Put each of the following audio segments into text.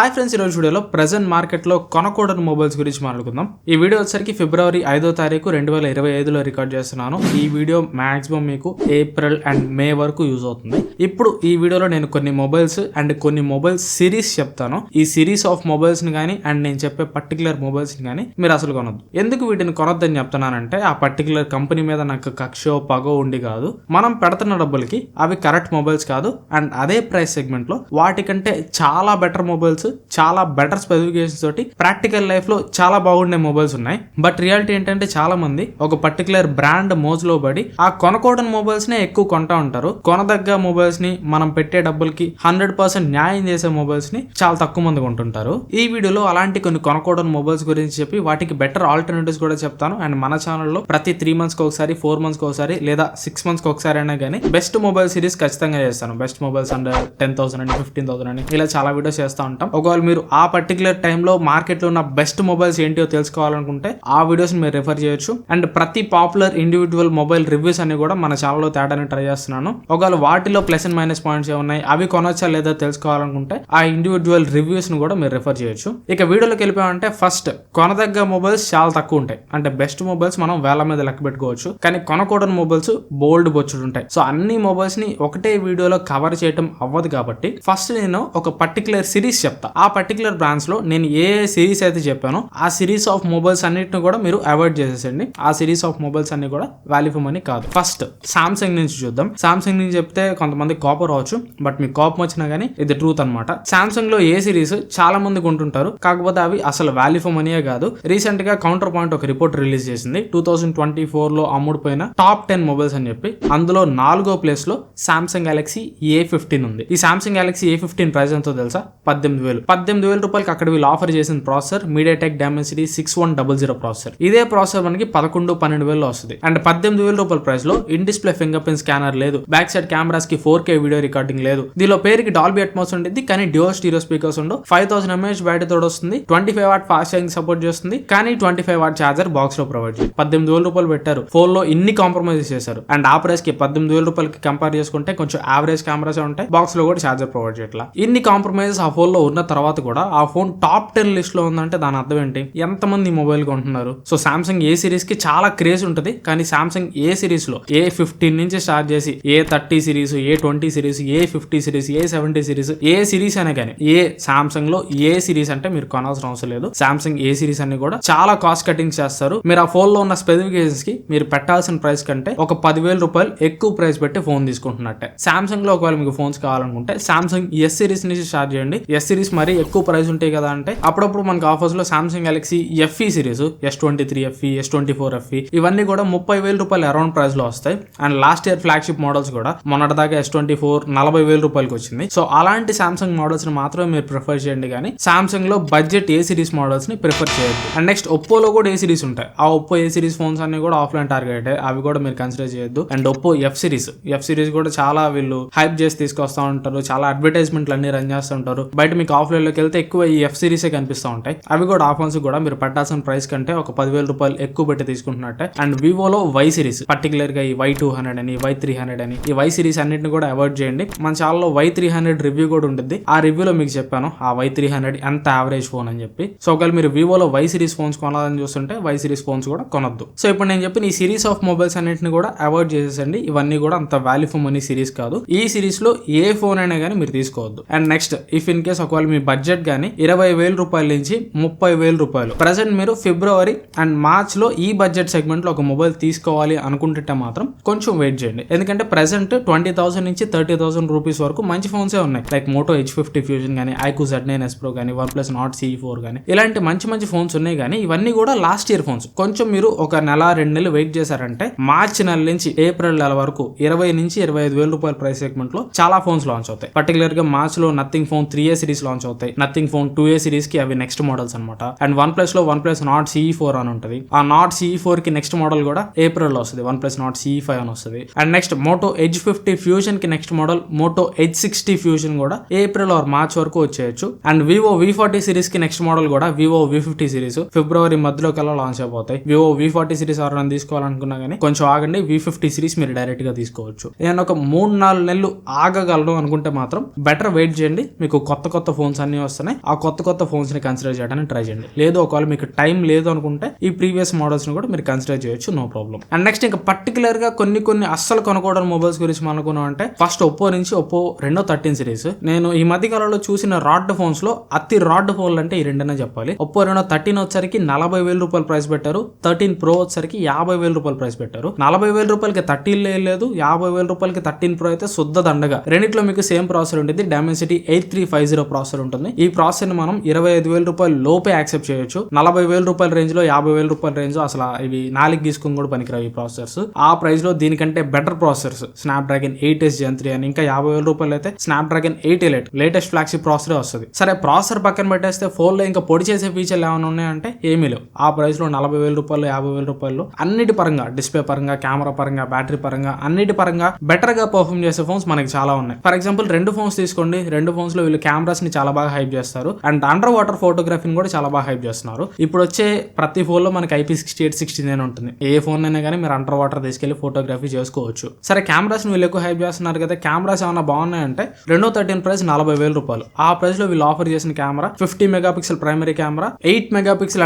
Hi friends ఈరోజు వీడియోలో present మార్కెట్లో కొనకూడని మొబైల్స్ గురించి మాట్లాడుకుందాం. ఈ వీడియో వచ్చరికి ఫిబ్రవరి ఐదో తారీఖు రెండు వేల ఇరవై ఐదులో రికార్డ్ చేస్తున్నాను. ఈ వీడియో మాక్సిమం మీకు ఏప్రిల్ అండ్ మే వరకు యూజ్ అవుతుంది. ఇప్పుడు ఈ వీడియోలో నేను కొన్ని మొబైల్స్ అండ్ కొన్ని మొబైల్స్ సిరీస్ చెప్తాను. ఈ సిరీస్ ఆఫ్ మొబైల్స్ని కానీ అండ్ నేను చెప్పే పర్టికులర్ మొబైల్స్ని కానీ మీరు అసలు కొనొద్దు. ఎందుకు వీటిని కొనొద్దని చెప్తున్నానంటే ఆ పర్టికులర్ కంపెనీ మీద నాకు కక్షో పగో ఉండి కాదు. మనం పెడుతున్న డబ్బులకి అవి కరెక్ట్ మొబైల్స్ కాదు. అండ్ అదే ప్రైస్ సెగ్మెంట్లో వాటికంటే చాలా బెటర్ మొబైల్స్ చాలా బెటర్ స్పెసిఫికేషన్స్ తోటి ప్రాక్టికల్ లైఫ్లో చాలా బాగుండే మొబైల్స్ ఉన్నాయి. బట్ రియాలిటీ ఏంటంటే చాలా మంది ఒక పర్టికులర్ బ్రాండ్ మోజులో పడి ఆ కొనకూడని మొబైల్స్ నే ఎక్కువ కొంటా ఉంటారు. కొనదగ్గ మొబైల్స్ని మనం పెట్టే డబ్బులకి హండ్రెడ్ పర్సెంట్ న్యాయం చేసే మొబైల్స్ని చాలా తక్కువ మంది కొంటుంటారు. ఈ వీడియోలో అలాంటి కొన్ని కొనకూడని మొబైల్స్ గురించి చెప్పి వాటికి బెటర్ ఆల్టర్నేటివ్స్ కూడా చెప్తాను. అండ్ మన ఛానల్లో ప్రతి త్రీ మంత్స్కి ఒకసారి ఫోర్ మంత్స్కి ఒకసారి లేదా సిక్స్ మంత్స్కి ఒకసారి అయినా కానీ బెస్ట్ మొబైల్ సిరీస్ ఖచ్చితంగా చేస్తాను. Best mobiles and ten thousand అని ఫిఫ్టీన్ థౌసండ్ అని ఇలా చాలా వీడియోస్ చేస్తూ ఉంటాం. ఒకవేళ మీరు ఆ పర్టికులర్ టైంలో మార్కెట్లో ఉన్న బెస్ట్ మొబైల్స్ ఏంటో తెలుసుకోవాలనుకుంటే ఆ వీడియోస్ మీరు రిఫర్ చేయొచ్చు. అండ్ ప్రతి పాపులర్ ఇండివిజువల్ మొబైల్ రివ్యూస్ అన్ని కూడా మన ఛానల్లో తేడానికి ట్రై చేస్తున్నాను. ఒకవేళ వాటిలో ప్లస్ అండ్ మైనస్ పాయింట్స్ ఏమున్నాయి అవి కొనొచ్చా లేదా తెలుసుకోవాలనుకుంటే ఆ ఇండివిజువల్ రివ్యూస్ను కూడా మీరు రిఫర్ చేయొచ్చు. ఇక వీడియోలోకి వెళ్ళిపోయామంటే ఫస్ట్ కొనదగ్గ మొబైల్స్ చాలా తక్కువ ఉంటాయి. అంటే బెస్ట్ మొబైల్స్ మనం వేల మీద లెక్క పెట్టుకోవచ్చు. కానీ కొనకూడని మొబైల్స్ బోల్డ్ బొచ్చుడు ఉంటాయి. సో అన్ని మొబైల్స్ని ఒకటే వీడియోలో కవర్ చేయడం అవ్వదు కాబట్టి ఫస్ట్ నేను ఒక పర్టికులర్ సిరీస్ చెప్తా. ఆ పర్టికులర్ బ్రాండ్స్లో నేను ఏ సిరీస్ అయితే చెప్పానో ఆ సిరీస్ ఆఫ్ మొబైల్స్ అన్నిటిని కూడా మీరు అవాయిడ్ చేసేసండి ఆ సిరీస్ ఆఫ్ మొబైల్స్ అన్ని కూడా వాల్యూ ఫర్ మనీ కాదు. ఫస్ట్ సామ్సంగ్ నుంచి చూద్దాం. సామ్సంగ్ నుంచి చెప్తే కొంతమంది కాపర్ రావచ్చు బట్ మీకు కోపం వచ్చినా కానీ ఇది ట్రూత్ అనమాట సామ్సంగ్లో ఏ సిరీస్ చాలా మంది కొంటుంటారు కాకపోతే అవి అసలు వాల్యూ ఫర్ మనీయే కాదు. రీసెంట్గా కౌంటర్ పాయింట్ ఒక రిపోర్ట్ రిలీజ్ చేసింది. టూ థౌసండ్ ట్వంటీ ఫోర్లో అమ్ముడుపోయిన టాప్ టెన్ మొబైల్స్ అని చెప్పి. అందులో నాలుగో ప్లేస్లో సామ్సంగ్ గెలాక్సీ ఏ ఫిఫ్టీన్ ఉంది. ఈ Samsung Galaxy A fifteen price ఎంతో తెలుసా? పద్దెనిమిది వేలు. పద్దెనిమిది వేల రూపాయలకి అక్కడ వీళ్ళు ఆఫర్ చేసిన processor MediaTek Dimensity six one double zero processor ఇదే ప్రాసెసర్ మనకి పదకొండు పన్నెండు వేలు వస్తుంది. అండ్ పద్దెనిమిది వేల రూపాయల ప్రైస్లో in display fingerprint scanner లేదు. బ్యాక్ సైడ్ కెమెరాస్కి ఫోర్ కే వీడియో రికార్డింగ్ లేదు. దీనిలో పేరుకి డాల్బీ అట్మాస్ ఉండేది కానీ డ్యో స్టీరియో స్పీకర్స్ ఉండవు. ఫైవ్ థౌసండ్ ఎంఏహెచ్ బ్యాటరీ తోడు వస్తుంది. Twenty five watt fast charging support చేస్తుంది కానీ ట్వంటీ ఫైవ్ వాట్ ఛార్జర్ బాక్స్లో ప్రొవైడ్ చేయాలి పద్దెనిమిది వేల రూపాయలు పెట్టారు. ఫోన్లో ఇన్ని కాంప్రమైజెస్ చేశారు. అండ్ ఆ ప్రైస్కి పద్దెనిమిది వేల రూపాయలకి కంపేర్ చేసుకుంటే కొంచెం యావరేజ్ కెమెరాస్ ఉంటాయి బాక్స్లో కూడా ఛార్జర్ ప్రొవైడ్ చేయట్లా. ఇన్ని కాంప్రమైజెస్ ఆ ఫోన్లో ఉన్న తర్వాత కూడా ఆ ఫోన్ టాప్ టెన్ లిస్ట్లో ఉందంటే దాని అర్థం ఏంటి? ఎంతమంది మొబైల్ కొంటున్నారు? సో సామ్సంగ్ ఏ సిరీస్కి చాలా క్రేజ్ ఉంటుంది. కానీ సామ్సంగ్ ఏ సిరీస్లో ఏ ఫిఫ్టీన్ నుంచి స్టార్ట్ చేసి A thirty series A twenty series A fifty series A seventy series A series అనే కానీ ఏ సామ్సంగ్లో ఏ సిరీస్ అంటే మీరు కొనాల్సిన అవసరం లేదు. సామ్సంగ్ ఏ సిరీస్ అన్ని కూడా చాలా కాస్ట్ కటింగ్ చేస్తారు. మీరు ఆ ఫోన్లో ఉన్న స్పెసిఫికేషన్స్కి మీరు పెట్టాల్సిన ప్రైస్ కంటే ఒక పదివేల రూపాయలు ఎక్కువ ప్రైస్ పెట్టి ఫోన్ తీసుకుంటున్నట్టే. సామ్సంగ్లో ఒకవేళ మీకు ఫోన్స్ కావాలనుకుంటే సామ్సంగ్ ఎస్ సిరీస్ నుంచి స్టార్ట్ చేయండి. ఎస్ సిరీస్ మరీ ఎక్కువ ప్రైస్ ఉంటాయి కదా అంటే అప్పుడప్పుడు మనకి ఆఫర్స్లో Samsung Galaxy FE series S twenty three FE S twenty four FE ఇవన్నీ కూడా ముప్పై వేల రూపాయలు అరౌండ్ ప్రైస్లో వస్తాయి. And last year flagship models కూడా మొన్నటిదాకా ఎస్ ట్వంటీ ఫోర్ నలభై వేల రూపాయలకి వచ్చింది. సో అలాంటి సామ్సంగ్ మోడల్స్ని మాత్రమే మీరు ప్రిఫర్ చేయండి కానీ సామ్సంగ్లో బడ్జెట్ ఏ సిరీస్ మోడల్స్ని ప్రిఫర్ చేయొద్దు. అండ్ నెక్స్ట్ ఒప్పోలో కూడా ఏ సిరీస్ ఉంటాయి. ఆ ఒప్పో ఏ సిరీస్ ఫోన్స్ అన్ని కూడా ఆఫ్లైన్ టార్గెట్ అవి కూడా మీరు కన్సిడర్ చేయొద్దు. And Oppo F series F series కూడా చాలా వీళ్ళు హైప్ చేసి తీసుకొస్తా ఉంటారు చాలా అడ్వర్టైజ్మెంట్లు అన్ని రన్ చేస్తూ ఉంటారు. బయట మీకు ఆఫ్లైన్లోకి వెళ్తే ఎక్కువ ఈ ఎఫ్ సిరీసే కనిపిస్తూ ఉంటాయి. అవి కూడా ఆ కూడా మీరు పెట్టాల్సిన ప్రైస్ కంటే ఒక పదివేల రూపాయలు ఎక్కువ పెట్టి తీసుకుంటున్నట్టే. అండ్ వివోలో వై సిరీస్ పర్టికులర్గా ఈ వై టూ హండ్రెడ్ అని వై త్రీ హండ్రెడ్ అని ఈ వై సిరీస్ అన్నింటిని కూడా అవాయిడ్ చేయండి. మన ఛానల్లో వై త్రీ హండ్రెడ్ రివ్యూ కూడా ఉంటుంది ఆ రివ్యూలో మీకు చెప్పాను ఆ వై త్రీ హండ్రెడ్ ఎంత యావరేజ్ ఫోన్ అని చెప్పి. సో ఒకవేళ మీరు వివోలో వై సిరీస్ ఫోన్స్ కొనాలని చూస్తుంటే వై సిరీస్ ఫోన్స్ కూడా కొనొద్దు. సో ఇప్పుడు నేను చెప్పిన ఈ సిరీస్ ఆఫ్ మొబైల్స్ అన్నింటిని కూడా అవాయిడ్ చేసేసండి. ఇవన్నీ కూడా అంత వాల్యూ ఫర్ మనీ సిరీస్ కాదు. ఈ సిరీస్లో ఏ ఫోన్ అయినా కానీ మీరు తీసుకోవద్దు. And next if in case ఒకవేళ మీ బడ్జెట్ కానీ ఇరవై వేల రూపాయల నుంచి ముప్పై వేల రూపాయలు. ప్రజెంట్ మీరు ఫిబ్రవరి అండ్ మార్చ్లో ఈ బడ్జెట్ సెగ్మెంట్లో ఒక మొబైల్ తీసుకోవాలి అనుకుంటుంటే మాత్రం కొంచెం వెయిట్ చేయండి. ఎందుకంటే ప్రెసెంట్ ట్వంటీ థౌసండ్ నుంచి థర్టీ థౌసండ్ రూపీస్ వరకు మంచి ఫోన్సే ఉన్నాయి. Like Moto H fifty fusion కానీ iQOO Z nine S pro కానీ one plus Nord CE four కానీ ఇలాంటి మంచి మంచి ఫోన్స్ ఉన్నాయి కానీ ఇవన్నీ కూడా లాస్ట్ ఇయర్ ఫోన్స్ కొంచెం మీరు ఒక నెల రెండు నెలలు వెయిట్ చేశారంటే మార్చి నెల నుంచి ఏప్రిల్ నెల వరకు ఇరవై నుంచి ఇరవై ఐదు వేల రూపాయల ప్రైస్ సెగ్మెంట్లో చాలా ఫోన్స్ లాంచ్ అవుతాయి. పర్టికులర్గా మార్చ్లో nothing phone three A series launch అవుతాయి. నథింగ్ ఫోన్ టూ ఏ సిరీస్కి అవి నెక్స్ట్ మోడల్స్ అనమాట అండ్ వన్ ప్లస్లో one plus Nord CE four అని ఉంటుంది. ఆ నాట్ సిఈ ఫోర్కి నెక్స్ట్ మోడల్ కూడా ఏప్రిల్లో వస్తుంది. One plus Nord CE five అని వస్తుంది. And next Moto Edge fifty ఫ్యూజన్కి next model Moto Edge sixty fusion కూడా ఏప్రిల్ ఆర్ మార్చ్ వరకు వచ్చేయచ్చు. అండ్ వివో వి ఫార్టీ సిరీస్కి నెక్స్ట్ మోడల్ కూడా వివో వి ఫిఫ్టీ సిరీస్ ఫిబ్రవరి మధ్యలో కల్లా లాంచ్ అయిపోతాయి. వివో వి ఫార్టీ సిరీస్ ఎవరైనా తీసుకోవాలనుకున్నా కానీ కొంచెం ఆగండి. వి ఫిఫ్టీ సిరీస్ మీరు డైరెక్ట్గా తీసుకోవచ్చు. నేను ఒక మూడు నాలుగు నెలలు ఆగగలను అనుకుంటే మాత్రం బెటర్ వెయిట్ చేయండి. మీకు కొత్త కొత్త ఫోన్ ఫోన్స్ అన్ని వస్తున్నాయి. ఆ కొత్త కొత్త ఫోన్స్ని కన్సిడర్ చేయడానికి ట్రై చేయండి. లేదు ఒకవేళ మీకు టైం లేదు అనుకుంటే ఈ ప్రీవియస్ మోడల్స్ని కూడా మీరు కన్సిడర్ చేయొచ్చు నో ప్రాబ్లం అండ్ నెక్స్ట్ ఇంకా పర్టికులర్గా కొన్ని కొన్ని అస్సలు కొనుక్కోవడం మొబైల్స్ గురించి మనం అనుకున్నాం అంటే ఫస్ట్ ఒప్పో నుంచి ఒప్పో రెండో థర్టీన్ సిరీస్ నేను ఈ మధ్య కాలంలో చూసిన రాడ్ ఫోన్స్లో అతి రాడ్ ఫోన్లు అంటే ఈ రెండనే చెప్పాలి. ఒప్పో రెండో థర్టీన్ వచ్చరికి నలభై వేల రూపాయలు ప్రైస్ పెట్టారు. థర్టీన్ ప్రో వచ్చరికి యాభై వేల రూపాయలు ప్రైస్ పెట్టారు. నలభై వేల రూపాయలకి థర్టీన్ లేదు. యాభై వేల రూపాయలకి థర్టీన్ ప్రో అయితే శుద్ధ దండగా. రెండిట్లో మీకు సేమ్ ప్రాసెసర్ ఉండేది Dimensity eight three five zero processor ఉంటుంది. ఈ ప్రాసెసర్ని మనం ఇరవై ఐదు వేల రూపాయలు లోపే యాక్సెప్ట్ చేయొచ్చు. నలభై వేల రూపాయల రేంజ్లో యాభై వేల రూపాయల రేంజ్ అసలు ఇవి నాలుగు గీసుకుని కూడా పనికిరావు ఈ ప్రాసెసర్స్. ఆ ప్రైస్లో దీనికంటే better processors Snapdragon eight S Gen three అని ఇంకా యాభై వేల రూపాయలు అయితే Snapdragon eight Elite latest flagship processor వస్తుంది. సరే ప్రాసెసర్ పక్కన పెట్టేస్తే ఫోన్లో ఇంకా పొడి చేసే ఫీచర్లు ఏమైనా ఉన్నాయంటే ఏమీ లేవు. ఆ ప్రైస్లో నలభై వేల రూపాయలు యాభై వేల రూపాయలు అన్నిటి పరంగా డిస్ప్లే పరంగా కెమెరా పరంగా బ్యాటరీ పరంగా అన్నిటి పరంగా బెటర్గా పర్ఫామ్ చేసే ఫోన్స్ మనకి చాలా ఉన్నాయి. ఫర్ ఎగ్జాంపుల్ రెండు ఫోన్స్ తీసుకోండి. రెండు ఫోన్స్లో వీళ్ళు కెమెరాస్ని చాలా బాగా హైప్ చేస్తారు. అండ్ అండర్ వాటర్ ఫోటోగ్రఫీని కూడా చాలా బాగా హైప్ చేస్తున్నారు. ఇప్పుడు వచ్చే ప్రతి ఫోన్లో మనకి IP sixty eight sixty nine ఉంటుంది. ఏ ఫోన్ అయినా కానీ మీరు అండర్ వాటర్ తీసుకెళ్ళి ఫోటోగ్రఫీ చేసుకోవచ్చు. సరే కెమెరాస్ వీళ్ళు ఎక్కువ హైప్ చేస్తున్నారు కదా కెమెరాస్ ఏమైనా బాగున్నాయంటే రెండో థర్టీన్ ప్రైస్ నలభై వేల రూపాయలు. ఆ ప్రైస్లో వీళ్ళు ఆఫర్ చేసిన camera fifty megapixel primary camera eight mega pixel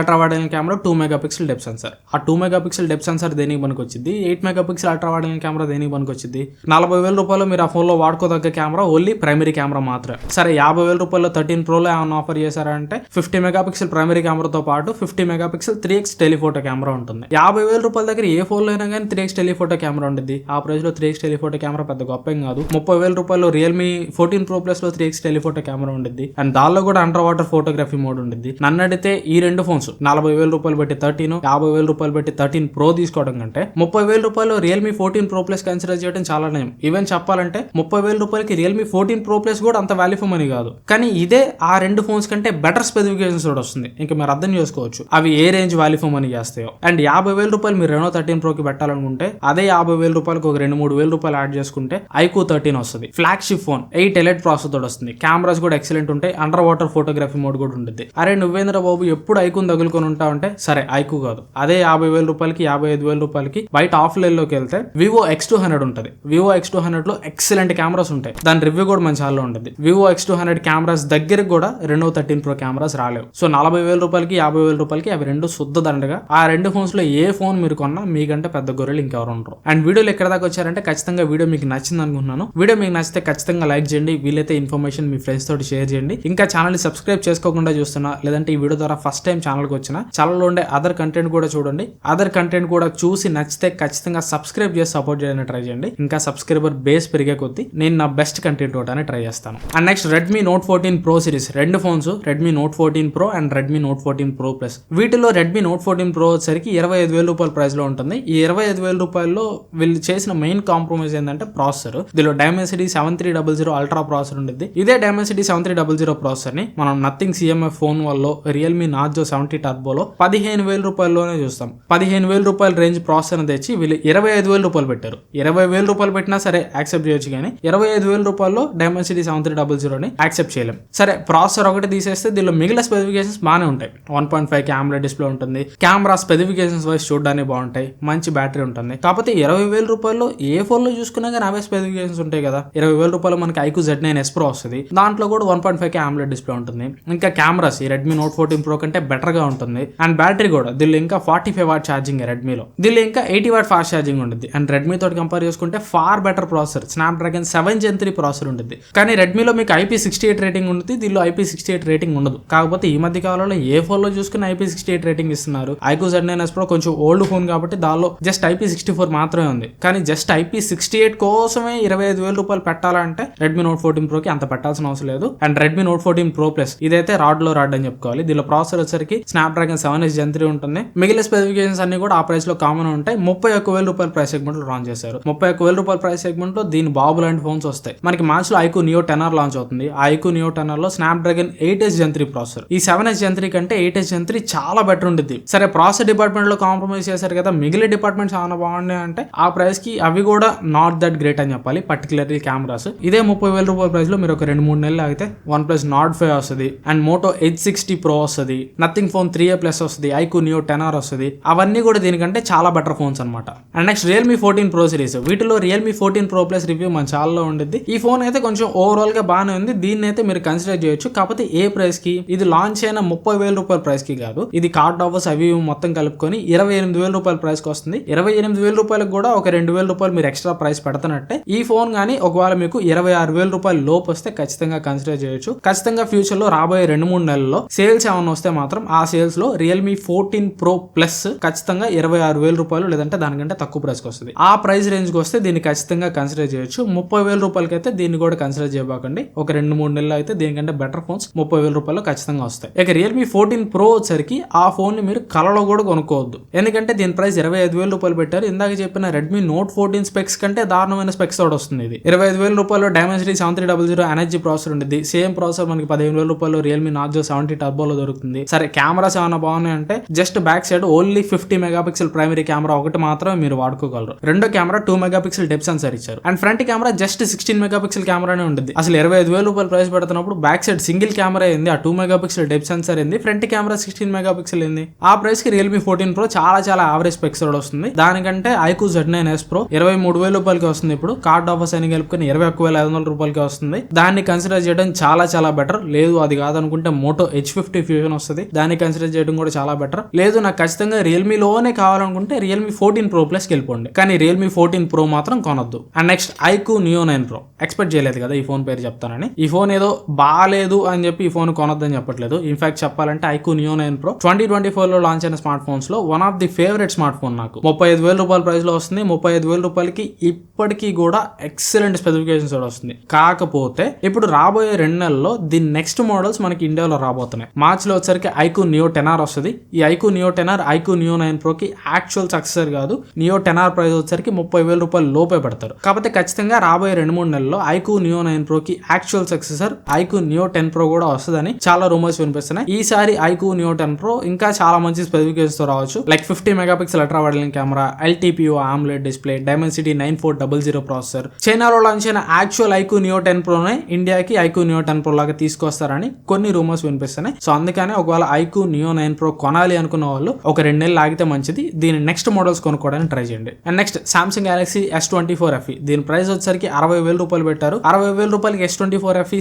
camera two megapixel depth sensor ఆ two mega pixel depth sensor దేనికి పనికి వచ్చింది ఎయిట్ మెగా పిక్సెల్ కెమెరా దేనికి పనికి వచ్చింది నలభై వేల రూపాయలు మీరు ఆ ఫోన్లో వాడుకోదగ్గ కెమెరా ఓన్లీ ప్రైమరీ కెమెరా మాత్రమే. సరే యాభై వేల రూపాయలు థర్టీన్ ప్రోలో ఏమైనా ఆఫర్ చేశారంటే ఫిఫ్టీ మెగా పిక్సెల్ ప్రైమరీ కెమెరాతో పాటు fifty megapixel three X telephoto camera ఉంటుంది. యాభై వేల రూపాయల దగ్గర ఏ ఫోన్లో అయినా కానీ త్రీ ఎక్స్ టెలిఫోటో కెమెరా ఉంటుంది ఆ ప్రైస్లో త్రీ ఎక్స్ టెలిఫోటో కెమెరా పెద్ద గొప్ప ఏం కాదు. ముప్పై వేల రూపాయలు రియల్మీ ఫోర్టీన్ ప్రో ప్లస్లో త్రీ ఎక్స్ టెలిఫోటో కెమెరా ఉంటుంది అండ్ దానిలో కూడా అండర్ వాటర్ ఫోటోగ్రఫీ మోడ్ ఉంటుంది నన్ను అడిగితే ఈ రెండు ఫోన్స్ నలభై వేల రూపాయలు పెట్టి థర్టీన్ యాభై వేల రూపాయలు పెట్టి థర్టీన్ ప్రో తీసుకోవడం కంటే ముప్పై వేల రూపాయలు Realme fourteen Pro plus consider చేయడం చాలా నయం. ఈవెన్ చెప్పాలంటే ముప్పై వేల రూపాయలకి రియల్మీ ఫోర్టీన్ ప్రో ప్లస్ కూడా అంత వాల్యూ మనీ కాదు. కానీ ఇదే ఆ రెండు ఫోన్స్ కంటే బెటర్ స్పెసిఫికేషన్స్ కూడా వస్తుంది. ఇంకా మీరు అర్థం చేసుకోవచ్చు. అవి ఏ రేంజ్ వాల్యూ ఫోన్ అని చేస్తాయో. అండ్ యాభై వేల రూపాయలు మీరు రెనో థర్టీన్ ప్రోకి పెట్టాలనుకుంటే అదే యాభై వేల రూపాయలకు ఒక రెండు మూడు వేల రూపాయలు యాడ్ చేసుకుంటే ఐకూ థర్టీన్ వస్తుంది. Flagship phone eight Elite process తోటి వస్తుంది. కెమెరాస్ కూడా ఎక్సలెంట్ ఉంటాయి. అండర్ వాటర్ ఫోటోగ్రఫీ మోడ్ కూడా ఉంటుంది అరే నువ్వేంద్ర బాబు ఎప్పుడు ఐకూని తగులుకొని ఉంటా అంటే సరే ఐకూ కాదు. అదే యాభై వేల రూపాయలకి యాభై ఐదు వేల రూపాయలకి బయట ఆఫ్ లైన్లోకి వెళ్తే వివో ఎక్స్ టూ హండ్రెడ్ ఉంటుంది. వివో ఎక్స్ టూ హండ్రెడ్లో ఎక్సలెంట్ కెమెరాస్ ఉంటాయి. దాని రివ్యూ కూడా మంచి హాల్లో ఉంటుంది Vivo X two hundred cameras దగ్గరికి కూడా రెండో థర్టీన్ ప్రో కెమెరాస్ రాలేవు. సో నలభై వేల రూపాయలకి యాభై వేల రూపాయలకి అవి రెండు శుద్ధ దండగా. ఆ రెండు ఫోన్స్లో ఏ ఫోన్ మీరు కొన్నా మీకంటే పెద్ద గొర్రెలు ఇంకెవరు ఉండరు. అండ్ వీడియోలు ఎక్కడ దాకా వచ్చారంటే ఖచ్చితంగా వీడియో మీకు నచ్చింది అనుకుంటున్నాను. వీడియో మీకు నచ్చితే ఖచ్చితంగా లైక్ చేయండి. వీలైతే ఇన్ఫర్మేషన్ మీ ఫ్రెండ్స్ తోటి షేర్ చేయండి. ఇంకా ఛానల్ సబ్స్క్రైబ్ చేసుకోకుండా చూస్తున్నా లేదంటే ఈ వీడియో ద్వారా ఫస్ట్ టైం ఛానల్కి వచ్చిన ఛానల్లో ఉండే అదర్ కంటెంట్ కూడా చూడండి. అదర్ కంటెంట్ కూడా చూసి నచ్చితే ఖచ్చితంగా సబ్స్క్రైబ్ చేసి సపోర్ట్ చేయడానికి ట్రై చేయండి. ఇంకా సబ్స్క్రైబర్ బేస్ పెరిగే కొద్దీ నేను నా బెస్ట్ కంటెంట్ ఇవ్వడానికి ట్రై చేస్తాను. And next Redmi Note fourteen Pro series రెండు phones Redmi Note fourteen Pro and Redmi Note fourteen Pro plus. వీటిలో రెడ్మీ నోట్ ఫోర్టీన్ ప్రో వచ్చేసరికి ఇరవై ఐదు వేల రూపాయల ప్రైస్లో ఉంటుంది. ఈ ఇరవై ఐదు వేల రూపాయల్లో వీళ్ళు చేసిన మెయిన్ కాంప్రమైజ్ ఏంటంటే ప్రాసెసర్ దీనిలో Dimensity seven three double zero Ultra processor ఉంటుంది ఇదే Dimensity seven three double zero ప్రాసెసర్ని మనం నథింగ్ సిఎంఎఫ్ ఫోన్ వల్ల రియల్మీ నార్జో సెవెంటీ టర్బోలో పదిహేను వేల రూపాయల్లోనే చూస్తాం. పదిహేను వేల రూపాయల రేంజ్ ప్రాసెసర్ తెచ్చి వీళ్ళు ఇరవై ఐదు వేల రూపాయలు పెట్టారు. ఇరవై వేల రూపాయలు పెట్టినా సరే యాక్సెప్ట్ చేయొచ్చు కానీ ఇరవై ఐదు వేల రూపాయల్లో డైమెన్సిటీ సెవెన్ త్రీ డబల్ జీరోని యాక్సెప్ట్ చేయలేం. సరే ప్రాసెసర్ ఒకటి తీసేస్తే దీనిలో మిగిలిన స్పెసిఫికేషన్స్ బాగానే ఉంటాయి. One point five camera display ఉంటుంది. కెమెరా స్పెసిఫికేషన్స్ వైస్ చూడడానికి బాగుంటాయి. మంచి బ్యాటరీ ఉంటుంది. కాకపోతే ఇరవై వేల రూపాయల్లో ఏ ఫోన్లో చూసుకున్నా కానీ అవే స్పెసిఫికేషన్స్ ఉంటాయి కదా. ఇరవై వేల రూపాయలు మనకి iQOO Z nine S Pro వస్తుంది. దాంట్లో కూడా వన్ పాయింట్ ఫైవ్ క్యామ్లెట్ డిస్ప్లే ఉంటుంది. ఇంకా కెమెరాస్ ఈ రెడ్మీ నోట్ ఫోర్టీన్ ప్రో కంటే బెటర్గా ఉంటుంది. అండ్ బ్యాటరీ కూడా. దీనిలో ఇంకా ఫార్టీ ఫైవ్ వాట్ ఛార్జింగ్ రెడ్మీలో దీనిలో ఇంకా ఎయిటీ వాట్ ఫాస్ట్ ఛార్జింగ్ ఉంటుంది. అండ్ రెడ్మీ తోటి కంపేర్ చేసుకుంటే far better processor Snapdragon seven Gen three processor ఉంటుంది. కానీ రెడ్మీలో మీకు ఐపీ సిక్స్టీ ఎయిట్ రేటింగ్ ఉంటుంది దీనిలో ఐపీ సిక్స్టీ ఎయిట్ రేటింగ్ ఉండదు. కాకపోతే ఈ మధ్య కాలంలో ఏ ఫోన్లో చూసుకుని ఐపీ సిక్స్టీ ఎయిట్ రేటింగ్ ఇస్తున్నారు. IQOO Z nine S Pro కొంచెం ఓల్డ్ ఫోన్ కాబట్టి దానిలో జస్ట్ ఐపీ సిక్స్టీ ఫోర్ మాత్రమే ఉంది. కానీ జస్ట్ ఐపీ సిక్స్టీ ఎయిట్ కోసమే ఇరవై ఐదు వేల రూపాయలు పెట్టాలంటే రెడ్మీ నోట్ ఫోర్టీన్ ప్రోకి అంత పెట్టాల్సిన అవసరం లేదు. And Redmi Note fourteen Pro plus ఇదైతే రాడ్లో రాడ్ అని చెప్పుకోవాలి. దీనిలో ప్రాసెసర్ వచ్చరికి Snapdragon seven S Gen three ఉంటుంది. మిగిలిన స్పెసిఫికేషన్స్ అన్ని కూడా ఆ ప్రైస్లో కామన్ ఉంటాయి. ముప్పై ఒక్క వేల రూపాయల ప్రైస్ సెగ్మెంట్లో లాంచ్ చేశారు. ముప్పై ఒక్క వేల రూపాయల ప్రైస్ సెగ్మెంట్లో దీని బాబు లాంటి ఫోన్స్ వస్తాయి. మనకి మార్చ్లో iQOO Neo ten R launch అవుతుంది. IQOO iQOO Neo ten Snapdragon Snapdragon eight S Gen three processor ఈ సెవెన్ ఎస్ జెన్ త్రీ కంటే ఎయిట్ ఎస్ జెన్ త్రీ చాలా బెటర్ ఉంటుంది సరే ప్రాసెసర్ డిపార్ట్మెంట్లో కాంప్రమైజ్ చేశారు కదా మిగిలిన డిపార్ట్మెంట్స్ చాలా బాగున్నాయి అంటే ఆ ప్రైస్కి అవి కూడా నాట్ దట్ గ్రేట్ అని చెప్పాలి పర్టికులర్లీ కెమెరాస్ ఇదే ముప్పై వేల రూపాయల ప్రైస్లో మీరు ఒక రెండు మూడు నెలలు అయితే వన్ ప్లస్ నాట్ ఫైవ్ వస్తుంది and Moto edge sixty pro వస్తుంది Nothing phone three A plus వస్తుంది ఐకూ న్యూ టెన్ ఆర్ వస్తుంది అవన్నీ కూడా దీనికంటే చాలా బెటర్ ఫోన్స్ అనమాట and next Realme fourteen Pro series వీటిలో Realme fourteen Pro plus review మన చాలా ఉండిద్ది. ఈ ఫోన్ అయితే కొంచెం ఓవరాల్గా బాగానే ఉంది. దీన్ని అయితే మీరు కన్సిడర్ చేయొచ్చు. కాకపోతే ఏ ప్రైస్కి? ఇది లాంచ్ అయిన ముప్పై వేల రూపాయల ప్రైస్కి కాదు. ఇది కార్డ్ ఆఫర్స్ అవి మొత్తం కలుపుకొని ఇరవై ఎనిమిది వేల రూపాయల ప్రైస్కి వస్తుంది. ఇరవై ఎనిమిది వేల రూపాయలకు కూడా ఒక రెండు వేల రూపాయలు మీరు ఎక్స్ట్రా ప్రైస్ పెడతానంటే ఈ ఫోన్ కానీ ఒకవేళ మీకు ఇరవై ఆరు వేల రూపాయల లోపు వస్తే ఖచ్చితంగా కన్సిడర్ చేయొచ్చు. ఖచ్చితంగా ఫ్యూచర్లో రాబోయే రెండు మూడు నెలల్లో సేల్స్ ఏమైనా వస్తే మాత్రం ఆ సేల్స్లో రియల్మీ ఫోర్టీన్ ప్రో ప్లస్ ఖచ్చితంగా ఇరవై ఆరు వేల రూపాయలు లేదంటే దానికంటే తక్కువ ప్రైస్కి వస్తుంది. ఆ ప్రైస్ రేంజ్కి వస్తే దీన్ని ఖచ్చితంగా కన్సిడర్ చేయొచ్చు. ముప్పై వేల రూపాయలకి అయితే దీన్ని కూడా కన్సిడర్ చేయబాకండి. ఒక రెండు మూడు నెలలు అయితే దీనికంటే బెటర్ ఫోన్స్ ముప్పై వేల రూపాయలు ఖచ్చితంగా వస్తాయి. ఇక రియల్మీ ఫోర్టీన్ ప్రో వచ్చరికి ఆ ఫోన్ మీరు కలలో కూడా కొనుక్కోవద్దు. ఎందుకంటే దీని ప్రైస్ ఇరవై ఐదు వేల రూపాయలు పెట్టారు. ఇందాక చెప్పిన రెడ్మీ నోట్ ఫోర్టీన్ స్పెక్స్ కంటే దారుణమైన స్పెక్స్ తోడు వస్తుంది ఇది. ఇరవై ఐదు వేల రూపాయలు Dimensity seven three double zero energy processor ఉంటుంది సేమ్ ప్రాసెసర్ మనకి పదిహేను వేల రూపాయలు రియల్మీ నార్జో సెవెంటీ టర్బోలో దొరుకుతుంది. సరే కెమెరాస్ ఏమైనా బాగున్నాయి అంటే just back side only fifty megapixel primary camera ఒకటి మాత్రమే మీరు వాడుకోగలరు. రెండో camera two megapixel depth sensor ఇచ్చారు. And front camera just sixteen megapixel కెమెరానే ఉంటుంది అసలు ఇరవై ఐదు వేల రూపాయలు ప్రైస్ పెడుతున్నప్పుడు బ్యాక్ సైడ్ సింగిల్ కెమెరా ఏంది? ఆ two mega pixel depth sensor ఏంది? Front camera sixteen mega pixel ఏంది? ఆ ప్రైస్కి రియల్మీ ఫోర్టీన్ ప్రో చాలా చాలా యావరేజ్ పిక్సెల్ వస్తుంది. దానికంటే iQOO Z nine S Pro ఇరవై మూడు వేల రూపాయలకి వస్తుంది ఇప్పుడు. కార్డ్ ఆఫర్స్ అని కలుపుకొని ఇరవై ఒక్క వేల ఐదు వందల రూపాయలకి వస్తుంది. దాన్ని కన్సిడర్ చేయడం చాలా చాలా బెటర్ లేదు అది కాదనుకుంటే మోటో హెచ్ ఫిఫ్టీ ఫ్యూజన్ వస్తుంది. దాన్ని కన్సిడర్ చేయడం కూడా చాలా బెటర్ లేదు నాకు ఖచ్చితంగా రియల్మీలోనే కావాలనుకుంటే రియల్మీ ఫోర్టీన్ ప్రో ప్లస్ వెళ్ళిపోండి కానీ రియల్మీ ఫోర్టీన్ ప్రో మాత్రం కొనొద్దు. And next iQOO Neo nine Pro expect చేయలేదు కదా ఈ ఫోన్ పేరు చెప్తానని. ఈ ఫోన్ ఏదో బాగాలేదు అని చెప్పి ఈ ఫోన్ కొనొద్దని చెప్పట్లేదు. ఇన్ఫాక్ట్ చెప్పాలంటే iQOO Neo nine Pro twenty twenty ఫోర్లో లాంచ్ అయిన స్మార్ట్ ఫోన్స్లో one of the favourite smart phone నాకు. ముప్పై ఐదు వేల రూపాయల ప్రైస్లో వస్తుంది. ముప్పై ఐదు వేల రూపాయలకి ఇప్పటికీ కూడా ఎక్సలెంట్ స్పెసిఫికేషన్స్ కూడా వస్తుంది. కాకపోతే ఇప్పుడు రాబోయే రెండు నెలల్లో దీని నెక్స్ట్ మోడల్స్ మనకి ఇండియాలో రాబోతున్నాయి. మార్చ్లో వచ్చరికి ఐకూ నియో టెనార్ వస్తుంది. ఈ iQOO Neo ten R iQOO Neo nine Pro కి యాక్చువల్ సక్సెసర్ కాదు. నియో టెనార్ ప్రైస్ వచ్చరికి ముప్పై వేల రూపాయలు లోపే పెడతారు. కాకపోతే ఖచ్చితంగా రాబోయే రెండు మూడు నెలల్లో ఐకూ నియో నైన్ ప్రో కి actual successor iQOO Neo ten Pro కూడా వస్తుందని చాలా రూమర్స్ వినిపిస్తున్నాయి. ఈసారి ఐకూ నియో టెన్ ప్రో ఇంకా చాలా మంచి స్పెసిఫికేషన్స్తో రావచ్చు. Like fifty megapixel ultra wide camera LTPO AMOLED display Dimensity nine four double zero processor. చైనాలో లాంచ్ అయిన యాక్చువల్ ఐకూ నియో టెన్ ప్రోనే ఇండియాకి ఐకూ నియో టెన్ ప్రో లాగా తీసుకొస్తారని కొన్ని రూమర్స్ వినిపిస్తున్నాయి. సో అందుకనే ఒకవేళ ఐకూ నియో నైన్ ప్రో కొనాలి అనుకున్న వాళ్ళు ఒక రెండు నెలలు ఆగితే మంచిది. దీని నెక్స్ట్ మోడల్స్ కొనుక్కోవడానికి ట్రై చేయండి. And next Samsung Galaxy S twenty four F దీని ప్రైస్ వచ్చేసరికి అరవై వేల రూపాయలు పెట్టారు. అరవై వేల రూపాయలకి S twenty four F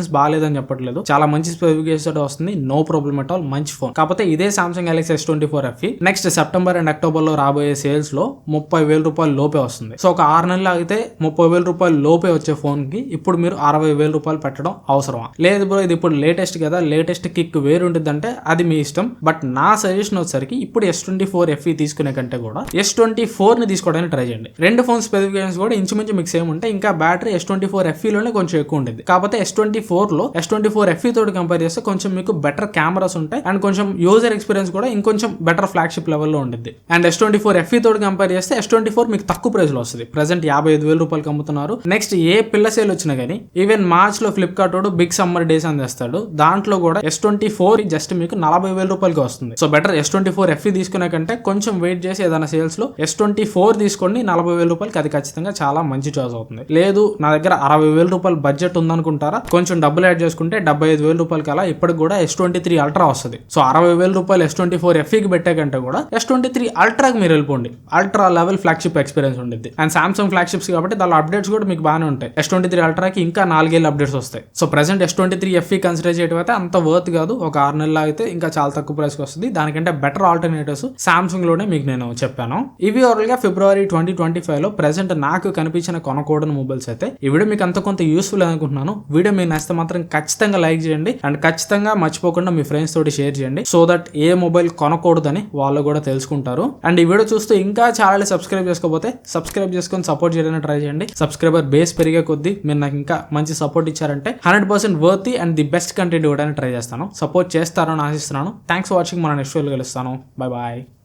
specifications బాగాలేదని చెప్పట్లేదు. చాలా మంచి స్పెసిఫికేషన్ వస్తుంది. నో ప్రాబ్లమ్ అట్ ఆల్ మంచి ఫోన్ కాకపోతే ఇదే Samsung Galaxy S twenty four F next September and అక్టోబర్లో రాబోయే సేల్స్లో ముప్పై వేల రూపాయలు లోపే వస్తుంది. సో ఒక ఆరు నెలలు ఆగితే ముప్పై వేల రూపాయలు లోపే వచ్చే ఫోన్కి ఇప్పుడు మీరు అరవై వేల రూపాయలు పెట్టడం అవసరమా? లేదు బ్రో ఇది ఇప్పుడు లేటెస్ట్ కదా. లేటెస్ట్ కిక్ వేరు ఉంటుందంటే అది మీ ఇష్టం. బట్ నా సజెషన్ వచ్చేసరికి ఇప్పుడు ఎస్ ట్వంటీ ఫోర్ ఎఫ్ఈ తీసుకునే కంటే కూడా ఎస్ ట్వంటీ ఫోర్ని తీసుకోవడానికి ట్రై చేయండి. రెండు ఫోన్ స్పెసిఫికేషన్స్ కూడా ఇంచుమించు మీకు సేమ్ ఉంటాయి ఇంకా బ్యాటరీ ఎస్ ట్వంటీ ఫోర్లోనే కొంచెం ఎక్కువ ఉంటుంది కాకపోతే ఎస్ ట్వంటీ ఫోర్లో ఎస్ ట్వంటీ ఫోర్ ఎఫ్ఈ తోటి కంపేర్ చేస్తే కొంచెం మీకు బెటర్ కెమెరాస్ ఉంటాయి అండ్ కొంచెం యూజర్ ఎక్స్పీరియన్స్ కూడా ఇంకొంచెం బెటర్ ఫ్లాగ్షిప్ లెవెల్లో ఉంటుంది and S twenty four FE తోటి కంపేర్ చేస్తే ఎస్ ట్వంటీ ఫోర్ మీకు తక్కువ ప్రైస్లో వస్తుంది. ప్రెసెంట్ యాభై ఐదు వేల రూపాయలకి అమ్ముతున్నారు. నెక్స్ట్ ఏ పిల్ల సేల్ వచ్చినా కానీ ఈవెన్ మార్చ్లో ఫ్లిప్కార్ట్ వాడు బిగ్ సమ్మర్ డేస్ అని దాంట్లో కూడా ఎస్ ట్వంటీ ఫోర్ జస్ట్ మీకు నలభై వేల రూపాయలకి వస్తుంది. So better S twenty four FE తీసుకునే కంటే కొంచెం వెయిట్ చేసి ఏదైనా సేల్స్లో ఎస్ ట్వంటీ ఫోర్ తీసుకోండి నలభై వేల రూపాయలకి అది ఖచ్చితంగా చాలా మంచి చాయిస్ అవుతుంది. లేదు నా దగ్గర అరవై వేల రూపాయల బడ్జెట్ ఉందనుకుంటారా? కొంచెం డబ్బులు యాడ్ చేసుకుంటే డెబ్బై ఐదు వేల రూపాయలకి అలా ఇప్పటికి కూడా ఎస్ ట్వంటీ త్రీ అల్ట్రా వస్తుంది. సో అరవై వేల రూపాయలు ఎస్ ట్వంటీ ఫోర్ ఎఫ్ఈకి పెట్టే కంటే కూడా ఎస్ ట్వంటీ త్రీ అల్ట్రాకి మీరు వెళ్ళిపోండి. అల్ట్రా లెవెల్ ఫ్లాగ్షిప్ ఎక్స్పీరియన్స్ ఉండేది అండ్ సామ్సంగ్ ఫ్లాగ్షిప్స్ కాబట్టి దాని అప్డేట్స్ కూడా మీకు బాగానే ఉంటాయి. ఎస్ ట్వంటీ త్రీ అల్ట్రాకి ఇంకా నాలుగేళ్ళు అప్డేట్స్ వస్తాయి. So present S twenty three FE consider చేయడం అయితే అంత వర్త్ కాదు. ఒక ఆరు నెలలు అయితే ఇంకా చాలా తక్కువ ప్రైస్కి వస్తుంది. దానికంటే బెటర్ ఆల్టర్నేటివ్స్ సామ్సంగ్లోనే మీకు నేను చెప్పాను. ఇవి ఓవరాల్గా ఫిబ్రవరి ట్వంటీ ట్వంటీ ఫైవ్లో ప్రెసెంట్ నాకు కనిపించిన కొనకూడని మొబైల్స్ అయితే ఈ వీడియో మీకు అంత కొంత యూస్ఫుల్ అనుకుంటున్నాను. వీడియో మీ నచ్చితే మాత్రం ఖచ్చితంగా లైక్ చేయండి. అండ్ ఖచ్చితంగా మర్చిపోకుండా మీ ఫ్రెండ్స్ తోటి షేర్ చేయండి. సో దట్ ఏ మొబైల్ కొనకూడదని వాళ్ళు కూడా తెలుసుకుంటారు. అండ్ ఈ వీడియో చూస్తూ ఇంకా ఛానల్ సబ్స్క్రైబ్ చేసుకోకపోతే సబ్స్క్రైబ్ చేసుకొని సపోర్ట్ చేయడానికి ట్రై చేయండి. సబ్స్క్రైబర్ బేస్ పెరిగే కొద్దీ మీరు నాకు ఇంకా మంచి సపోర్ట్ ఇచ్చారంటే hundred percent worthy and the best content ఇవ్వడానికి ట్రై చేస్తాను. సపోర్ట్ చేస్తారని ఆశిస్తున్నాను. Thanks for watching. మన నెక్స్ట్ వీడియో కలుస్తాను. Bye bye.